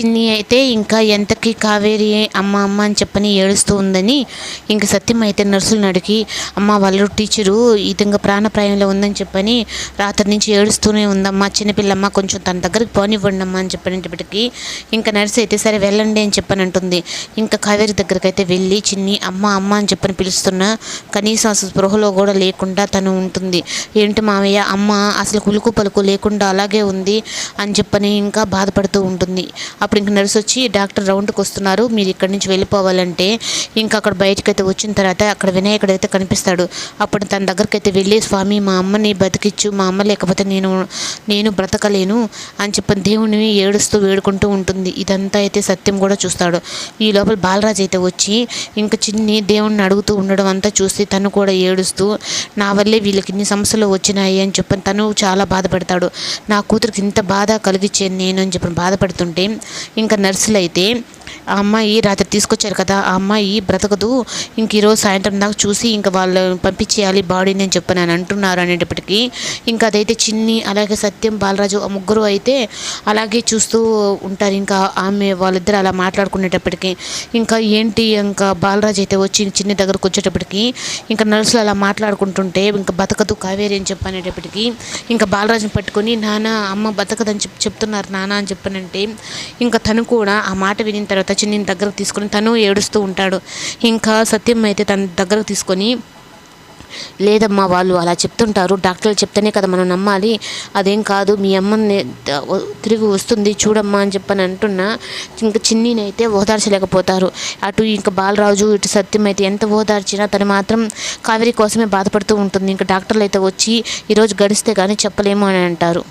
చిన్ని అయితే ఇంకా ఎంతకి కావేరి అమ్మ అమ్మ అని చెప్పని ఏడుస్తూ ఉందని ఇంక సత్యం అయితే నర్సులను అడిగి అమ్మ వాళ్ళు టీచరు ఈ విధంగా ప్రాణప్రాయంలో ఉందని చెప్పని రాత్రి నుంచి ఏడుస్తూనే ఉందమ్మా చిన్నపిల్లమ్మ కొంచెం తన దగ్గరికి పోనివ్వండి అమ్మా అని చెప్పినప్పటికీ ఇంకా నర్సు అయితే సరే వెళ్ళండి అని చెప్పని అంటుంది. ఇంకా కావేరి దగ్గరికి అయితే వెళ్ళి చిన్ని అమ్మ అమ్మ అని చెప్పని పిలుస్తున్నా కనీసం అసలు స్పృహలో కూడా లేకుండా తను ఉంటుంది. ఏంటి మావయ్య అమ్మ అసలు కులుకు పలుకు లేకుండా అలాగే ఉంది అని చెప్పని ఇంకా బాధపడుతూ ఉంటుంది. అప్పుడు ఇంక నర్స్ వచ్చి డాక్టర్ రౌండ్కి వస్తున్నారు. మీరు ఇక్కడి నుంచి వెళ్ళిపోవాలంటే ఇంకా అక్కడ బయటకైతే వచ్చిన తర్వాత అక్కడ వినాయకుడు అయితే కనిపిస్తాడు. అప్పుడు తన దగ్గరికి అయితే వెళ్ళి స్వామి మా అమ్మని బతికిచ్చు మా అమ్మ లేకపోతే నేను నేను బ్రతకలేను అని చెప్పని దేవుడిని ఏడుస్తూ వేడుకుంటూ ఉంటుంది. ఇదంతా అయితే సత్యం కూడా చూస్తాడు. ఈ లోపల బాలరాజు అయితే వచ్చి ఇంకా చిన్ని దేవుణ్ణి అడుగుతూ ఉండడం అంతా చూసి తను కూడా ఏడుస్తూ నా వల్లే వీళ్ళకి ఇన్ని సమస్యలు వచ్చినాయి అని చెప్పని తను చాలా బాధపడతాడు. నా కూతురికి ఇంత బాధ కలిగించాను నేను అని చెప్పని బాధపడుతుంటే ఇంకా నర్సులు అయితే ఆ అమ్మాయి రాత్రి తీసుకొచ్చారు కదా ఆ అమ్మాయి బ్రతకదు. ఇంక ఈరోజు సాయంత్రం దాకా చూసి ఇంకా వాళ్ళు పంపించేయాలి బాడీని అని చెప్పి నేను అంటున్నారు అనేటప్పటికీ. ఇంకా అదైతే చిన్ని అలాగే సత్యం బాలరాజు ఆ ముగ్గురు అయితే అలాగే చూస్తూ ఉంటారు. ఇంకా ఆమె వాళ్ళిద్దరు అలా మాట్లాడుకునేటప్పటికీ. ఇంకా ఏంటి ఇంకా బాలరాజు అయితే వచ్చి చిన్ని దగ్గరకు వచ్చేటప్పటికి ఇంకా నర్సులు అలా మాట్లాడుకుంటుంటే ఇంకా బతకదు కావేరి అని చెప్పనేటప్పటికీ ఇంకా బాలరాజుని పట్టుకొని నాన్న అమ్మ బతకదని చెప్ చెప్తున్నారు నాన్న అని చెప్పనంటే ఇంకా తను కూడా ఆ మాట వినిన తర్వాత చిన్ని దగ్గరకు తీసుకొని తను ఏడుస్తూ ఉంటాడు. ఇంకా సత్యం అయితే తన దగ్గరకు తీసుకొని లేదమ్మా వాళ్ళు అలా చెప్తుంటారు. డాక్టర్లు చెప్తేనే కదా మనం నమ్మాలి. అదేం కాదు మీ అమ్మని తిరిగి వస్తుంది చూడమ్మా అని చెప్పని అంటున్నా. ఇంకా చిన్నీనైతే ఓదార్చలేకపోతారు. అటు ఇంకా బాలరాజు ఇటు సత్యం అయితే ఎంత ఓదార్చినా తను మాత్రం కావేరి కోసమే బాధపడుతూ ఉంటుంది. ఇంకా డాక్టర్లు అయితే వచ్చి ఈరోజు గడిస్తే కానీ చెప్పలేము అని అంటారు.